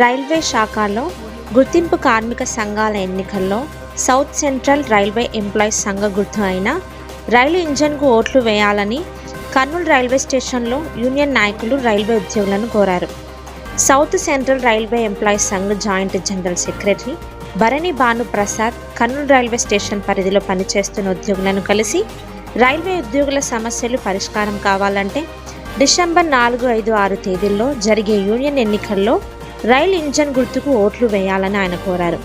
Railway శాఖలో గుర్తింపు కార్మిక సంఘాల ఎన్నికల్లో సౌత్ సెంట్రల్ రైల్వే ఎంప్లాయీస్ సంఘ గుర్తు అయిన రైలు ఇంజన్కు ఓట్లు వేయాలని కర్నూలు రైల్వే స్టేషన్లో యూనియన్ నాయకులు రైల్వే ఉద్యోగులను కోరారు. South central railway employees Sangh joint general secretary Bharani Bhanu Prasad Kurnool railway station పరిధిలో పనిచేస్తున్న ఉద్యోగులను కలిసి రైల్వే ఉద్యోగుల సమస్యలు పరిష్కారం కావాలంటే డిసెంబర్ నాలుగు ఐదు ఆరు తేదీల్లో జరిగే యూనియన్ ఎన్నికల్లో రైలు ఇంజన్ గుర్తుకు ఓట్లు వేయాలని ఆయన కోరారు.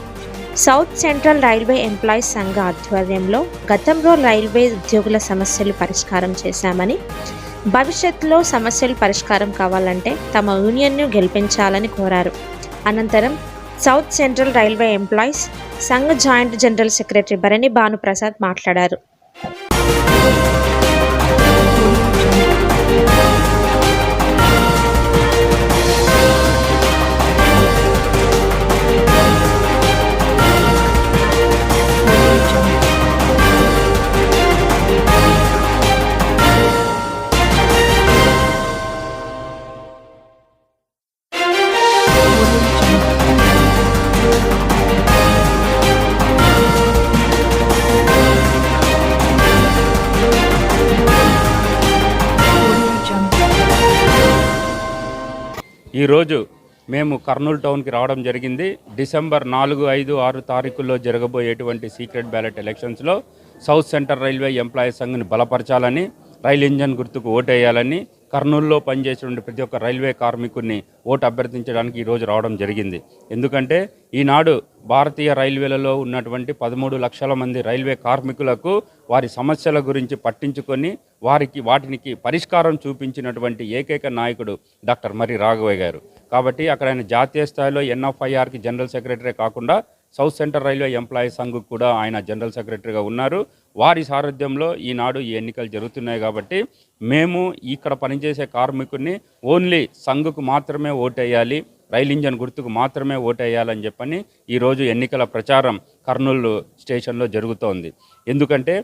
సౌత్ సెంట్రల్ రైల్వే ఎంప్లాయీస్ సంఘ ఆధ్వర్యంలో గతంలో రైల్వే ఉద్యోగుల సమస్యలు పరిష్కారం చేశామని భవిష్యత్తులో సమస్యలు పరిష్కారం కావాలంటే తమ యూనియన్ను గెలిపించాలని కోరారు. అనంతరం south central railway employees Sangh joint general secretary Bharani Bhanuprasad మాట్లాడారు. ఈరోజు మేము కర్నూలు టౌన్కి రావడం జరిగింది. డిసెంబర్ నాలుగు ఐదు ఆరు తారీఖుల్లో జరగబోయేటువంటి సీక్రెట్ బ్యాలెట్ ఎలక్షన్స్లో సౌత్ సెంటర్ రైల్వే ఎంప్లాయీస్ సంఘ్ని బలపరచాలని రైలు ఇంజన్ గుర్తుకు ఓటేయాలని కర్నూలులో పనిచేసేటువంటి ప్రతి ఒక్క రైల్వే కార్మికుడిని ఓటు అభ్యర్థించడానికి ఈరోజు రావడం జరిగింది. ఎందుకంటే ఈనాడు భారతీయ రైల్వేలలో ఉన్నటువంటి పదమూడు లక్షల మంది రైల్వే కార్మికులకు వారి సమస్యల గురించి పట్టించుకొని వారికి వాటికి పరిష్కారం చూపించినటువంటి ఏకైక నాయకుడు డాక్టర్ మరి రాఘవయ్య గారు. కాబట్టి అక్కడ ఆయన జాతీయ స్థాయిలో ఎన్ఎఫ్ఐఆర్కి జనరల్ సెక్రటరీ కాకుండా south central railway employee Sangh కూడా ఆయన జనరల్ సెక్రటరీగా ఉన్నారు. వారి సారథ్యంలో ఈనాడు ఈ ఎన్నికలు జరుగుతున్నాయి కాబట్టి మేము ఇక్కడ పనిచేసే కార్మికుడిని ఓన్లీ సంఘకు మాత్రమే ఓటేయాలి రైల్ ఇంజన్ గుర్తుకు మాత్రమే ఓటేయాలని చెప్పని ఈరోజు ఎన్నికల ప్రచారం కర్నూలు స్టేషన్లో జరుగుతోంది. ఎందుకంటే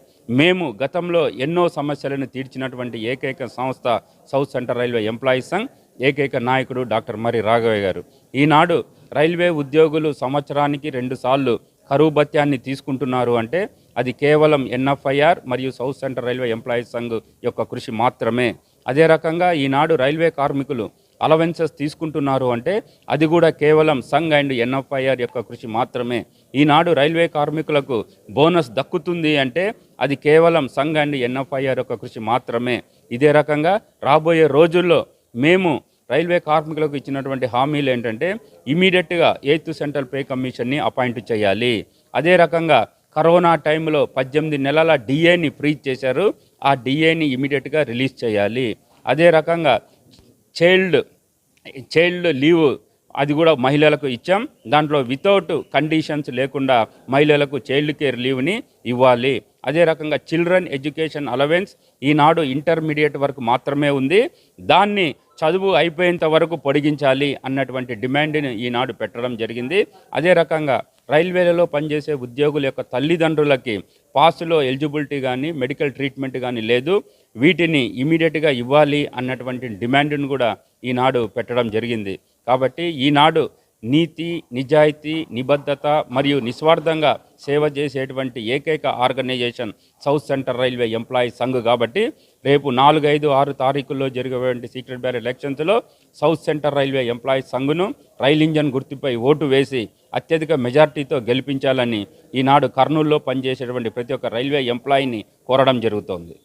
మేము గతంలో ఎన్నో సమస్యలను తీర్చినటువంటి ఏకైక సంస్థ south central railway employees Sangh ఏకైక నాయకుడు డాక్టర్ మరి రాఘవయ్య గారు. ఈనాడు రైల్వే ఉద్యోగులు సంవత్సరానికి రెండుసార్లు కరువు భత్యాన్ని తీసుకుంటున్నారు అంటే అది కేవలం ఎన్ఎఫ్ఐఆర్ మరియు south central railway employees Sangh యొక్క కృషి మాత్రమే. అదే రకంగా ఈనాడు రైల్వే కార్మికులు అలవెన్సెస్ తీసుకుంటున్నారు అంటే అది కూడా కేవలం సంఘ్ అండ్ ఎన్ఎఫ్ఐఆర్ యొక్క కృషి మాత్రమే. ఈనాడు రైల్వే కార్మికులకు బోనస్ దక్కుతుంది అంటే అది కేవలం సంఘ్ అండ్ ఎన్ఎఫ్ఐఆర్ యొక్క కృషి మాత్రమే. ఇదే రకంగా రాబోయే రోజుల్లో మేము రైల్వే కార్మికులకు ఇచ్చినటువంటి హామీలు ఏంటంటే ఇమీడియట్గా ఎయిత్ సెంట్రల్ పే కమిషన్ని అపాయింట్ చేయాలి. అదే రకంగా కరోనా టైంలో పద్దెనిమిది నెలల డిఏని ఫ్రీజ్ చేశారు. ఆ డిఏని ఇమీడియట్గా రిలీజ్ చేయాలి. అదే రకంగా చైల్డ్ చైల్డ్ లీవ్ అది కూడా మహిళలకు ఇచ్చాం. దాంట్లో వితౌట్ కండిషన్స్ లేకుండా మహిళలకు చైల్డ్ కేర్ లీవ్ని ఇవ్వాలి. అదే రకంగా చిల్డ్రన్ ఎడ్యుకేషన్ అలవెన్స్ ఈనాడు ఇంటర్మీడియట్ వరకు మాత్రమే ఉంది. దాన్ని చదువు అయిపోయేంత వరకు పొడిగించాలి అన్నటువంటి డిమాండ్ని ఈనాడు పెట్టడం జరిగింది. అదే రకంగా రైల్వేలలో పనిచేసే ఉద్యోగుల యొక్క తల్లిదండ్రులకి పాస్లో ఎలిజిబిలిటీ కానీ మెడికల్ ట్రీట్మెంట్ కానీ లేదు. వీటిని ఇమీడియట్గా ఇవ్వాలి అన్నటువంటి డిమాండ్ను కూడా ఈనాడు పెట్టడం జరిగింది. కాబట్టి ఈనాడు నీతి నిజాయితీ నిబద్ధత మరియు నిస్వార్థంగా సేవ చేసేటువంటి ఏకైక organization south central railway employees Sangh కాబట్టి రేపు నాలుగు ఐదు ఆరు తారీఖుల్లో జరిగేటువంటి సీక్రెట్ బ్యాలెట్ ఎలక్షన్స్లో సౌత్ సెంట్రల్ రైల్వే ఎంప్లాయీస్ సంఘ్ను రైల్ ఇంజన్ గుర్తుపై ఓటు వేసి అత్యధిక మెజార్టీతో గెలిపించాలని ఈనాడు కర్నూలులో పనిచేసేటువంటి ప్రతి ఒక్క రైల్వే ఎంప్లాయీని కోరడం జరుగుతోంది.